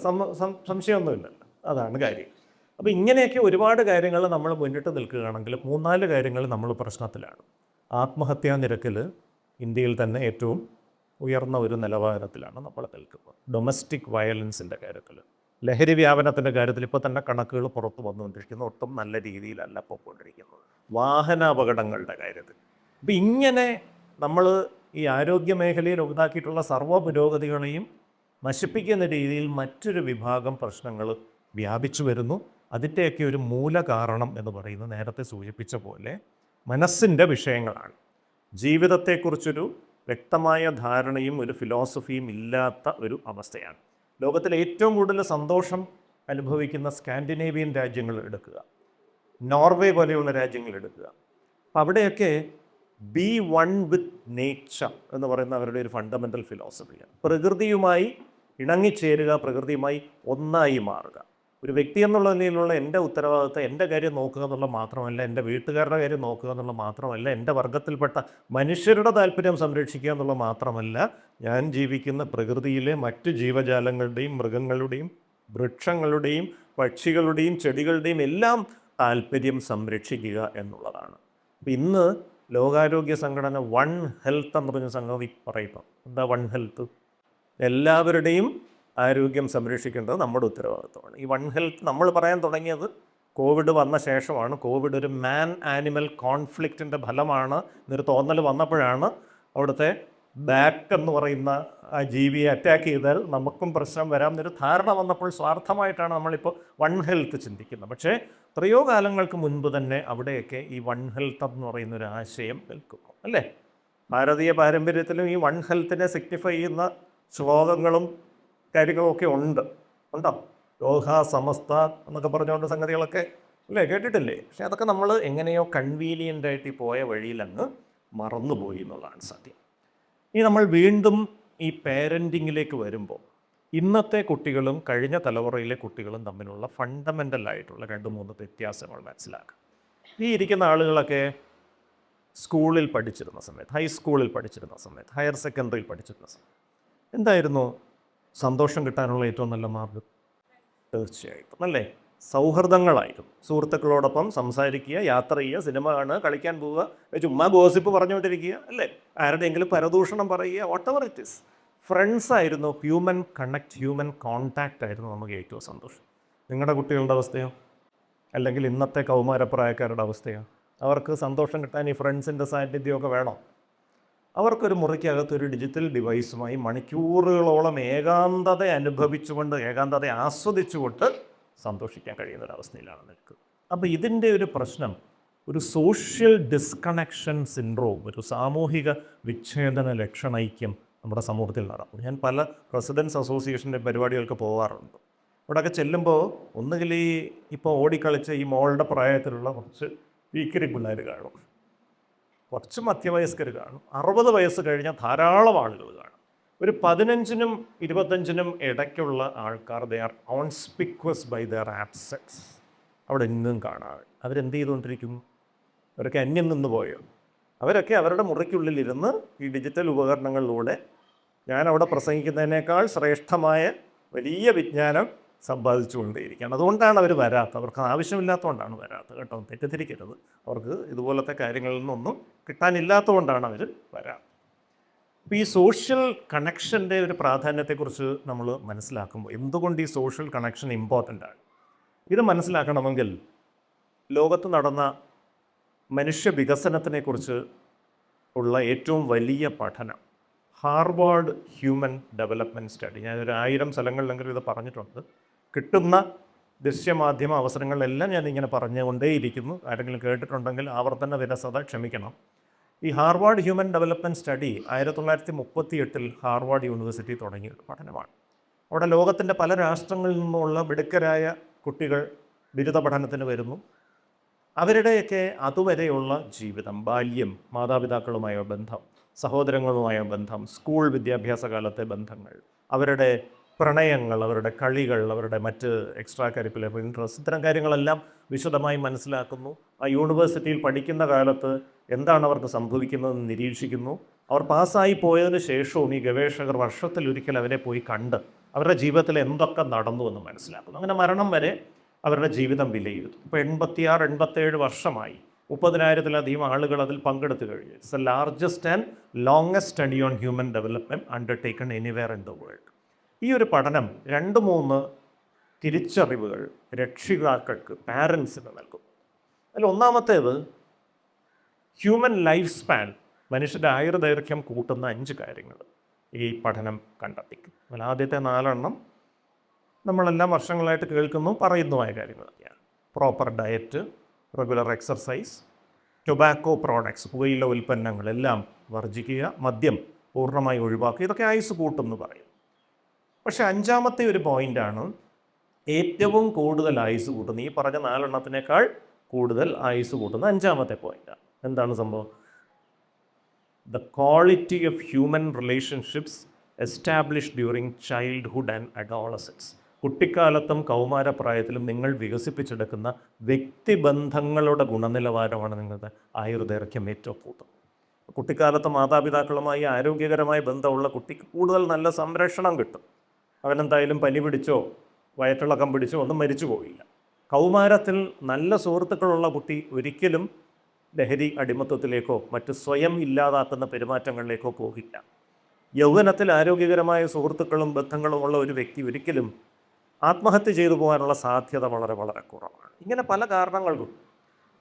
സംശയമൊന്നുമില്ലല്ലോ അതാണ് കാര്യം. അപ്പോൾ ഇങ്ങനെയൊക്കെ ഒരുപാട് കാര്യങ്ങൾ നമ്മൾ മുന്നിട്ട് നിൽക്കുകയാണെങ്കിൽ മൂന്നാൽ കാര്യങ്ങൾ നമ്മൾ പ്രശ്നത്തിലാണ്. ആത്മഹത്യാ നിരക്കിൽ ഇന്ത്യയിൽ തന്നെ ഏറ്റവും ഉയർന്ന ഒരു നിലവാരത്തിലാണ് നമ്മൾ നിൽക്കുന്നത്. ഡൊമസ്റ്റിക് വയലൻസിന്റെ കാര്യത്തിൽ ലഹരി വ്യാപനത്തിന്റെ കാര്യത്തിൽ ഇപ്പോൾ തന്നെ കണക്കുകൾ പുറത്തു വന്നുകൊണ്ടിരിക്കുന്നു. ഒട്ടും നല്ല രീതിയിലല്ല പോയിക്കൊണ്ടിരിക്കുന്നത്. വാഹന അപകടങ്ങളുടെ കാര്യത്തിൽ. അപ്പം ഇങ്ങനെ നമ്മൾ ഈ ആരോഗ്യ മേഖലയിൽ ഉണ്ടാക്കിയിട്ടുള്ള സർവ പുരോഗതികളെയും നശിപ്പിക്കുന്ന രീതിയിൽ മറ്റൊരു വിഭാഗം പ്രശ്നങ്ങൾ വ്യാപിച്ചു വരുന്നു. അതിന്റെയൊക്കെ ഒരു മൂല കാരണം എന്ന് പറയുന്നത് നേരത്തെ സൂചിപ്പിച്ച പോലെ മനസ്സിന്റെ വിഷയങ്ങളാണ്. ജീവിതത്തെക്കുറിച്ചൊരു വ്യക്തമായ ധാരണയും ഒരു ഫിലോസഫിയും ഇല്ലാത്ത ഒരു അവസ്ഥയാണ്. ലോകത്തിലെ ഏറ്റവും കൂടുതൽ സന്തോഷം അനുഭവിക്കുന്ന സ്കാൻഡിനേവിയൻ രാജ്യങ്ങൾ എടുക്കുക. നോർവേ പോലെയുള്ള രാജ്യങ്ങൾ എടുക്കുക. അപ്പം അവിടെയൊക്കെ ബി വൺ വിത്ത് നേച്ചർ എന്ന് പറയുന്ന അവരുടെ ഒരു ഫണ്ടമെന്റൽ ഫിലോസഫിയാണ് പ്രകൃതിയുമായി ഇണങ്ങിച്ചേരുക പ്രകൃതിയുമായി ഒന്നായി മാറുക. ഒരു വ്യക്തി എന്നുള്ള നിലയിലുള്ള എന്റെ ഉത്തരവാദിത്തം എന്റെ കാര്യം നോക്കുക എന്നുള്ള മാത്രമല്ല എന്റെ വീട്ടുകാരുടെ കാര്യം നോക്കുക എന്നുള്ള മാത്രമല്ല എന്റെ വർഗത്തിൽപ്പെട്ട മനുഷ്യരുടെ താല്പര്യം സംരക്ഷിക്കുക എന്നുള്ള മാത്രമല്ല ഞാൻ ജീവിക്കുന്ന പ്രകൃതിയിലെ മറ്റു ജീവജാലങ്ങളുടെയും മൃഗങ്ങളുടെയും വൃക്ഷങ്ങളുടെയും പക്ഷികളുടെയും ചെടികളുടെയും എല്ലാം താല്പര്യം സംരക്ഷിക്കുക എന്നുള്ളതാണ്. അപ്പം ഇന്ന് ലോകാരോഗ്യ സംഘടന വൺ ഹെൽത്ത് എന്ന് പറഞ്ഞ സംഗതി പറയുമ്പോൾ എന്താ വൺ ഹെൽത്ത്? എല്ലാവരുടെയും ആരോഗ്യം സംരക്ഷിക്കേണ്ടത് നമ്മുടെ ഉത്തരവാദിത്വമാണ്. ഈ വൺ ഹെൽത്ത് നമ്മൾ പറയാൻ തുടങ്ങിയത് കോവിഡ് വന്ന ശേഷമാണ്. കോവിഡ് ഒരു മാൻ ആനിമൽ കോൺഫ്ലിക്റ്റിന്റെ ഫലമാണ്. എന്നൊരു തോന്നൽ വന്നപ്പോഴാണ് അവിടുത്തെ ബാക്ക് എന്ന് പറയുന്ന ആ ജീവിയെ അറ്റാക്ക് ചെയ്താൽ നമുക്കും പ്രശ്നം വരാം എന്നൊരു ധാരണ വന്നപ്പോൾ സ്വാർത്ഥമായിട്ടാണ് നമ്മളിപ്പോൾ വൺ ഹെൽത്ത് ചിന്തിക്കുന്നത്. പക്ഷേ എത്രയോ കാലങ്ങൾക്ക് മുൻപ് തന്നെ അവിടെയൊക്കെ ഈ വൺ ഹെൽത്ത് എന്ന് പറയുന്ന ഒരു ആശയം നിൽക്കുന്നു അല്ലേ? ഭാരതീയ പാരമ്പര്യത്തിലും ഈ വൺ ഹെൽത്തിനെ സിഗ്നിഫൈ ചെയ്യുന്ന ശ്ലോകങ്ങളും കാര്യങ്ങളൊക്കെ ഉണ്ട്. ഉണ്ടോ? യോഗ സമസ്ത എന്നൊക്കെ പറഞ്ഞുകൊണ്ട് സംഗതികളൊക്കെ അല്ലേ? കേട്ടിട്ടില്ലേ? പക്ഷെ അതൊക്കെ നമ്മൾ എങ്ങനെയോ കൺവീനിയന്റ് ആയിട്ട് പോയ വഴിയിലങ്ങ് മറന്നുപോയി എന്നുള്ളതാണ് സത്യം. ഇനി നമ്മൾ വീണ്ടും ഈ പേരന്റിങ്ങിലേക്ക് വരുമ്പോൾ ഇന്നത്തെ കുട്ടികളും കഴിഞ്ഞ തലമുറയിലെ കുട്ടികളും തമ്മിലുള്ള ഫണ്ടമെന്റൽ ആയിട്ടുള്ള രണ്ട് മൂന്ന് വ്യത്യാസങ്ങൾ മനസ്സിലാക്കാം. ഈ ഇരിക്കുന്ന ആളുകളൊക്കെ സ്കൂളിൽ പഠിച്ചിരുന്ന സമയത്ത് ഹൈസ്കൂളിൽ പഠിച്ചിരുന്ന സമയത്ത് ഹയർ സെക്കൻഡറിയിൽ പഠിച്ചിരുന്ന സമയത്ത് എന്തായിരുന്നു? സന്തോഷം കിട്ടാനുള്ള ഏറ്റവും നല്ല മാർഗം തീർച്ചയായിട്ടും അല്ലേ? സൗഹൃദങ്ങളായിരുന്നു. സുഹൃത്തുക്കളോടൊപ്പം സംസാരിക്കുക യാത്ര ചെയ്യുക സിനിമ കാണുക കളിക്കാൻ പോവുക ചുമ്മാ ഗോസിപ്പ് പറഞ്ഞുകൊണ്ടിരിക്കുക അല്ലേ? ആരുടെയെങ്കിലും പരദൂഷണം പറയുക whatever it is friends ആയിരുന്നു ഹ്യൂമൻ കണക്ട് ഹ്യൂമൻ കോൺടാക്റ്റ് ആയിരുന്നു നമുക്ക് ഏറ്റവും സന്തോഷം. നിങ്ങളുടെ കുട്ടികളുടെ അവസ്ഥയോ? അല്ലെങ്കിൽ ഇന്നത്തെ കൗമാരപ്രായക്കാരുടെ അവസ്ഥയോ? അവർക്ക് സന്തോഷം കിട്ടാൻ ഈ ഫ്രണ്ട്സിന്റെ സാന്നിധ്യമൊക്കെ വേണോ? അവർക്കൊരു മുറിക്കകത്ത് ഒരു ഡിജിറ്റൽ ഡിവൈസുമായി മണിക്കൂറുകളോളം ഏകാന്തത അനുഭവിച്ചുകൊണ്ട് ഏകാന്തത ആസ്വദിച്ചുകൊണ്ട് സന്തോഷിക്കാൻ കഴിയുന്ന ഒരു അവസ്ഥയിലാണ് നിൽക്കുന്നത് അപ്പോൾ ഇതിന്റെ ഒരു പ്രശ്നം ഒരു സോഷ്യൽ ഡിസ്കണക്ഷൻ സിൻഡ്രോം ഒരു സാമൂഹിക വിച്ഛേദന ലക്ഷണൈക്യം നമ്മുടെ സമൂഹത്തിൽ നടക്കും ഞാൻ പല റെസിഡൻസ് അസോസിയേഷന്റെ പരിപാടികൾക്ക് പോകാറുണ്ട്. ഇവിടെയൊക്കെ ചെല്ലുമ്പോൾ ഒന്നുകിൽ ഈ ഇപ്പോൾ ഓടിക്കളിച്ച ഈ മോളുടെ പ്രായത്തിലുള്ള കുറച്ച് വീക്കരി പിള്ളേർ കാണും. കുറച്ച് മധ്യവയസ്കർ കാണും. അറുപത് വയസ്സ് കഴിഞ്ഞ ധാരാളം ആളുകൾ കാണും. ഒരു പതിനഞ്ചിനും ഇരുപത്തഞ്ചിനും ഇടയ്ക്കുള്ള ആൾക്കാർ they are conspicuous by their absence അവിടെ ഇന്നും കാണാൻ അവരെന്ത് ചെയ്തുകൊണ്ടിരിക്കും? അവരൊക്കെ അന്യം നിന്ന് പോയോ? അവരൊക്കെ അവരുടെ മുറിക്കുള്ളിലിരുന്ന് ഈ ഡിജിറ്റൽ ഉപകരണങ്ങളിലൂടെ ഞാൻ അവിടെ പ്രസംഗിക്കുന്നതിനേക്കാൾ ശ്രേഷ്ഠമായ വലിയ വിജ്ഞാനം സമ്പാദിച്ചുകൊണ്ടേയിരിക്കുകയാണ്. അതുകൊണ്ടാണ് അവർ വരാത്തത്. അവർക്ക് ആവശ്യമില്ലാത്തതുകൊണ്ടാണ് വരാത്തത് കേട്ടോ. തെറ്റിദ്ധരിക്കരുത്. അവർക്ക് ഇതുപോലത്തെ കാര്യങ്ങളിൽ നിന്നൊന്നും കിട്ടാനില്ലാത്തതുകൊണ്ടാണ് അവർ വരാത്തത്. അപ്പോൾ ഈ സോഷ്യൽ കണക്ഷന്റെ ഒരു പ്രാധാന്യത്തെക്കുറിച്ച് നമ്മൾ മനസ്സിലാക്കുമ്പോൾ എന്തുകൊണ്ട് ഈ സോഷ്യൽ കണക്ഷൻ ഇമ്പോർട്ടന്റ് ആണ്? ഇത് മനസ്സിലാക്കണമെങ്കിൽ ലോകത്ത് നടന്ന മനുഷ്യ വികസനത്തിനെക്കുറിച്ച് ഉള്ള ഏറ്റവും വലിയ പഠനം ഹാർവാർഡ് ഹ്യൂമൻ ഡെവലപ്മെന്റ് സ്റ്റഡി. ഞാനൊരു ആയിരം സ്ഥലങ്ങളിലെങ്കിലും ഇത് പറഞ്ഞിട്ടുണ്ട്. കിട്ടുന്ന ദൃശ്യമാധ്യമ അവസരങ്ങളിലെല്ലാം ഞാൻ ഇങ്ങനെ പറഞ്ഞുകൊണ്ടേയിരിക്കുന്നു. ആരെങ്കിലും കേട്ടിട്ടുണ്ടെങ്കിൽ ആവർത്തന വിരസത ക്ഷമിക്കണം. ഈ ഹാർവാർഡ് ഹ്യൂമൻ ഡെവലപ്മെന്റ് സ്റ്റഡി ആയിരത്തി തൊള്ളായിരത്തി മുപ്പത്തി എട്ടിൽ ഹാർവാർഡ് യൂണിവേഴ്സിറ്റി തുടങ്ങിയ ഒരു പഠനമാണ്. അവിടെ ലോകത്തിന്റെ പല രാഷ്ട്രങ്ങളിൽ നിന്നുള്ള മിടുക്കരായ കുട്ടികൾ ബിരുദ പഠനത്തിന് വരുന്നു. അവരുടെയൊക്കെ അതുവരെയുള്ള ജീവിതം ബാല്യം മാതാപിതാക്കളുമായ ബന്ധം സഹോദരങ്ങളുമായ ബന്ധം സ്കൂൾ വിദ്യാഭ്യാസ കാലത്തെ ബന്ധങ്ങൾ അവരുടെ പ്രണയങ്ങൾ അവരുടെ കളികൾ അവരുടെ മറ്റ് എക്സ്ട്രാ കരിക്കുലർ ഇൻട്രസ്റ്റ് ഇത്തരം കാര്യങ്ങളെല്ലാം വിശദമായി മനസ്സിലാക്കുന്നു. ആ യൂണിവേഴ്സിറ്റിയിൽ പഠിക്കുന്ന കാലത്ത് എന്താണ് അവർക്ക് സംഭവിക്കുന്നതെന്ന് നിരീക്ഷിക്കുന്നു. അവർ പാസ്സായി പോയതിന് ശേഷവും ഈ ഗവേഷകർ വർഷത്തിൽ ഒരിക്കൽ അവരെ പോയി കണ്ട് അവരുടെ ജീവിതത്തിൽ എന്തൊക്കെ നടന്നു എന്ന് മനസ്സിലാക്കുന്നു. അങ്ങനെ മരണം വരെ അവരുടെ ജീവിതം വിലയിരുത്തും ഇപ്പോൾ എൺപത്തിയാറ് എൺപത്തേഴ് വർഷമായി മുപ്പതിനായിരത്തിലധികം ആളുകൾ അതിൽ പങ്കെടുത്തു കഴിഞ്ഞു. It's a largest and longest study on human development undertaken anywhere in the world ഈ ഒരു പഠനം രണ്ട് മൂന്ന് തിരിച്ചറിവുകൾ രക്ഷിതാക്കൾക്ക് പാരൻസിന് നൽകും. അതിൽ ഒന്നാമത്തേത് ഹ്യൂമൻ ലൈഫ് സ്പാൻ മനുഷ്യന്റെ ആയുർദൈർഘ്യം കൂട്ടുന്ന അഞ്ച് കാര്യങ്ങൾ ഈ പഠനം കണ്ടെത്തിക്കും. അതിൽ ആദ്യത്തെ നാലെണ്ണം നമ്മളെല്ലാം വർഷങ്ങളായിട്ട് കേൾക്കുന്നു പറയുന്നതുമായ കാര്യങ്ങളൊക്കെയാണ്. Proper diet regular exercise tobacco products പുകയില ഉൽപ്പന്നങ്ങളെല്ലാം വർജിക്കുക മദ്യം പൂർണമായി ഒഴിവാക്കുക ഇതൊക്കെ ആയുസ് കൂട്ടും എന്ന് പറയും. പക്ഷെ അഞ്ചാമത്തെ ഒരു പോയിന്റാണ് ഏറ്റവും കൂടുതൽ ആയുസ് കൂട്ടുന്ന ഈ പറഞ്ഞ നാലെണ്ണത്തിനേക്കാൾ കൂടുതൽ ആയുസ് കൂട്ടുന്ന അഞ്ചാമത്തെ പോയിന്റാണ് എന്താണ് സംഭവം? The quality of human relationships establish during childhood and adolescence കുട്ടിക്കാലത്തും കൗമാരപ്രായത്തിലും നിങ്ങൾ വികസിപ്പിച്ചെടുക്കുന്ന വ്യക്തിബന്ധങ്ങളുടെ ഗുണനിലവാരമാണ് നിങ്ങളുടെ ആയുർദൈർഘ്യം ഏറ്റവും കൂട്ടുന്നത്. കുട്ടിക്കാലത്ത് മാതാപിതാക്കളുമായി ആരോഗ്യകരമായ ബന്ധമുള്ള കുട്ടിക്ക് കൂടുതൽ നല്ല സംരക്ഷണം കിട്ടും. അവനെന്തായാലും പനി പിടിച്ചോ വയറ്റിളക്കം പിടിച്ചോ ഒന്നും മരിച്ചു പോയില്ല കൗമാരത്തിൽ നല്ല സുഹൃത്തുക്കളുള്ള കുട്ടി ഒരിക്കലും ലഹരി അടിമത്വത്തിലേക്കോ മറ്റ് സ്വയം ഇല്ലാതാക്കുന്ന പെരുമാറ്റങ്ങളിലേക്കോ പോകില്ല. യൗവനത്തിൽ ആരോഗ്യകരമായ സുഹൃത്തുക്കളും ബന്ധങ്ങളും ഉള്ള ഒരു വ്യക്തി ഒരിക്കലും ആത്മഹത്യ ചെയ്തു പോകാനുള്ള സാധ്യത വളരെ വളരെ കുറവാണ്. ഇങ്ങനെ പല കാരണങ്ങൾക്കും.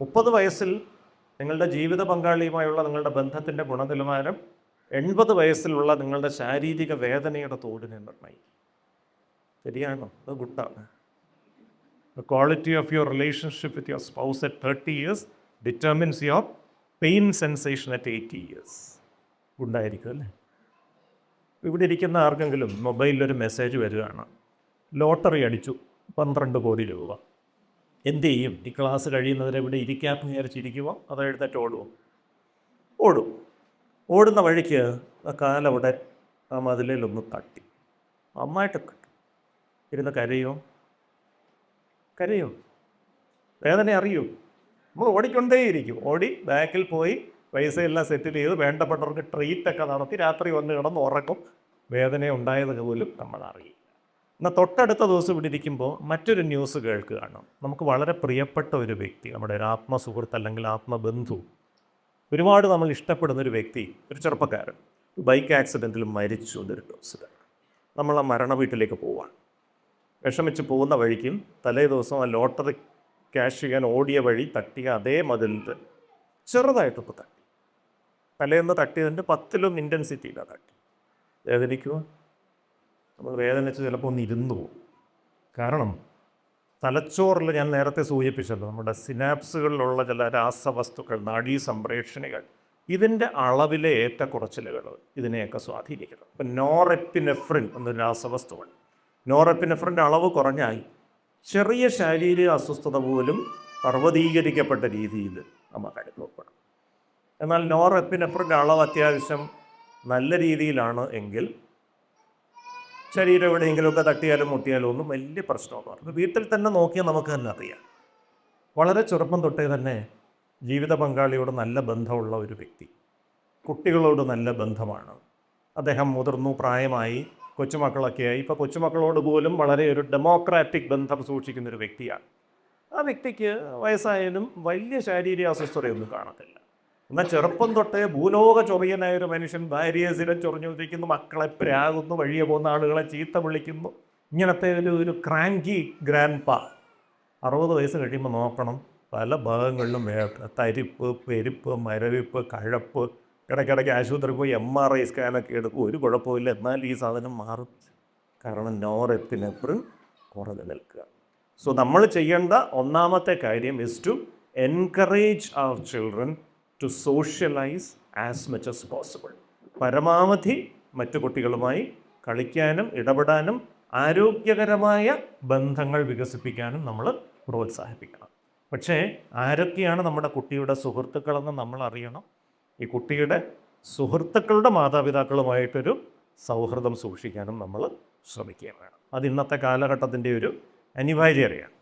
മുപ്പത് വയസ്സിൽ നിങ്ങളുടെ ജീവിത പങ്കാളിയുമായുള്ള നിങ്ങളുടെ ബന്ധത്തിന്റെ ഗുണനിലവാരം എൺപത് വയസ്സിലുള്ള നിങ്ങളുടെ ശാരീരിക വേദനയുടെ തോടിനെ നിർണയിക്കും. ശരിയാണോ. അത് ഗുഡാണ് the quality of your relationship with your spouse at thirty years determines your pain sensation at eighty years ഗുഡായിരിക്കും അല്ലേ? ഇവിടെ ഇരിക്കുന്ന ആർക്കെങ്കിലും മൊബൈലിലൊരു മെസ്സേജ് വരികയാണ് ലോട്ടറി അടിച്ചു. പന്ത്രണ്ട് കോടി രൂപ. എന്ത് ചെയ്യും? ഈ ക്ലാസ് കഴിയുന്നവരെ ഇവിടെ ഇരിക്കാമെന്ന് വിചാരിച്ചിരിക്കുമോ അതോ എഴുന്നേറ്റ് ഓടുമോ ഓടും. ഓടുന്ന വഴിക്ക് ആ കാലവിടെ ആ മതിലിലൊന്ന് തട്ടി. നന്നായിട്ട് ഇരുന്ന് കരയോ? കരയോ? വേദന അറിയൂ. നമ്മൾ ഓടിക്കൊണ്ടേയിരിക്കും. ഓടി ബാക്കിൽ പോയി പൈസയെല്ലാം സെറ്റിൽ ചെയ്ത് വേണ്ടപ്പെട്ടവർക്ക് ട്രീറ്റൊക്കെ നടത്തി രാത്രി വന്ന് കിടന്ന് ഉറക്കും വേദന ഉണ്ടായത് പോലും നമ്മൾ അറിയില്ല. എന്നാൽ തൊട്ടടുത്ത ദിവസം ഇവിടെ ഇരിക്കുമ്പോൾ മറ്റൊരു ന്യൂസ് കേൾക്കുകയാണ്. നമുക്ക് വളരെ പ്രിയപ്പെട്ട ഒരു വ്യക്തി നമ്മുടെ ഒരു ആത്മസുഹൃത്ത് അല്ലെങ്കിൽ ആത്മബന്ധു. ഒരുപാട് നമ്മൾ ഇഷ്ടപ്പെടുന്ന ഒരു വ്യക്തി ഒരു ചെറുപ്പക്കാരൻ. ബൈക്ക് ആക്സിഡന്റിൽ മരിച്ചു എന്നൊരു ന്യൂസ് നമ്മൾ ആ മരണ വീട്ടിലേക്ക് പോവാണ്. വിഷമിച്ച് പോകുന്ന വഴിക്കും തലേ ദിവസം ആ ലോട്ടറി ക്യാഷ് ചെയ്യാൻ ഓടിയ വഴി തട്ടിയ അതേ മതിലിൽ ചെറുതായിട്ടൊക്കെ തട്ടി. തലേന്ന് തട്ടിയതിന്റെ പത്തിലും ഇന്റൻസിറ്റിയിലാണ് തട്ടി. വേദനിക്കുമോ നമ്മൾ വേദനിച്ച് ചിലപ്പോൾ ഒന്ന് ഇരുന്നു പോകും. കാരണം തലച്ചോറിൽ ഞാൻ നേരത്തെ സൂചിപ്പിച്ചല്ലോ നമ്മുടെ സിനാപ്സുകളിലുള്ള ചില രാസവസ്തുക്കൾ നാഡീ സംപ്രേഷണികൾ ഇതിന്റെ അളവിലെ ഏറ്റക്കുറച്ചിലുകൾ ഇതിനെയൊക്കെ സ്വാധീനിക്കണം ഇപ്പം നോറെപ്പിനെഫ്രിൻ എന്നൊരു രാസവസ്തുവാണ് നോറെപ്പിനെഫ്രിന്റെ അളവ് കുറഞ്ഞായി. ചെറിയ ശാരീരിക അസ്വസ്ഥത പോലും പർവതീകരിക്കപ്പെട്ട രീതിയിൽ നമുക്ക് അനുഭവപ്പെടും എന്നാൽ നോറപ്പിനഫറിന്റെ അളവ് അത്യാവശ്യം നല്ല രീതിയിലാണ് എങ്കിൽ ശരീരം എവിടെയെങ്കിലുമൊക്കെ തട്ടിയാലും മുട്ടിയാലും ഒന്നും വലിയ പ്രശ്നമൊന്നും പറഞ്ഞു വീട്ടിൽ തന്നെ നോക്കിയാൽ നമുക്ക് തന്നെ അറിയാം. വളരെ ചെറുപ്പം തൊട്ടേ തന്നെ ജീവിത പങ്കാളിയോട് നല്ല ബന്ധമുള്ള ഒരു വ്യക്തി. കുട്ടികളോട് നല്ല ബന്ധമാണ്. അദ്ദേഹം മുതിർന്നു പ്രായമായി കൊച്ചുമക്കളൊക്കെയായി ഇപ്പോൾ കൊച്ചുമക്കളോട് പോലും വളരെ ഒരു ഡെമോക്രാറ്റിക് ബന്ധം സൂക്ഷിക്കുന്ന ഒരു വ്യക്തിയാണ്. ആ വ്യക്തിക്ക് വയസ്സായാലും വലിയ ശാരീരിക അസ്വസ്ഥതയൊന്നും കാണത്തില്ല. എന്നാൽ ചെറുപ്പം തൊട്ടേ ഭൂലോക ചൊറിയനായ ഒരു മനുഷ്യൻ ഭാര്യയെ സ്ഥിരം ചൊറിഞ്ഞുകൊണ്ടിരിക്കുന്നു. മക്കളെ പ്രാകുന്നു വഴിയെ പോകുന്ന ആളുകളെ ചീത്ത വിളിക്കുന്നു. ഇങ്ങനത്തെ ഒരു ഒരു ക്രാങ്കി ഗ്രാൻഡ് പാ അറുപത് വയസ്സ് കഴിയുമ്പോൾ നോക്കണം. പല ഭാഗങ്ങളിലും തരിപ്പ് പെരുപ്പ് മരവിപ്പ് കഴപ്പ് ഇടയ്ക്കിടയ്ക്ക് ആശുപത്രി പോയി എം ആർ ഐ സ്കാനൊക്കെ എടുക്കും. ഒരു കുഴപ്പമില്ല എന്നാൽ ഈ സാധനം മാറും. കാരണം നോറെപ്പിനെപ്പറും കുറഞ്ഞു നിൽക്കുക. സോ നമ്മൾ ചെയ്യേണ്ട ഒന്നാമത്തെ കാര്യം is to encourage our children to socialise as much as possible പരമാവധി മറ്റു കുട്ടികളുമായി കളിക്കാനും ഇടപെടാനും ആരോഗ്യകരമായ ബന്ധങ്ങൾ വികസിപ്പിക്കാനും നമ്മൾ പ്രോത്സാഹിപ്പിക്കണം. പക്ഷേ ആരൊക്കെയാണ് നമ്മുടെ കുട്ടിയുടെ സുഹൃത്തുക്കളെന്ന് നമ്മൾ അറിയണം? ഈ കുട്ടിയുടെ സുഹൃത്തുക്കളുടെ മാതാപിതാക്കളുമായിട്ടൊരു സൗഹൃദം സൂക്ഷിക്കാനും നമ്മൾ ശ്രമിക്കുകയും വേണം അത് ഇന്നത്തെ കാലഘട്ടത്തിന്റെ ഒരു അനിവാര്യതയാണ്.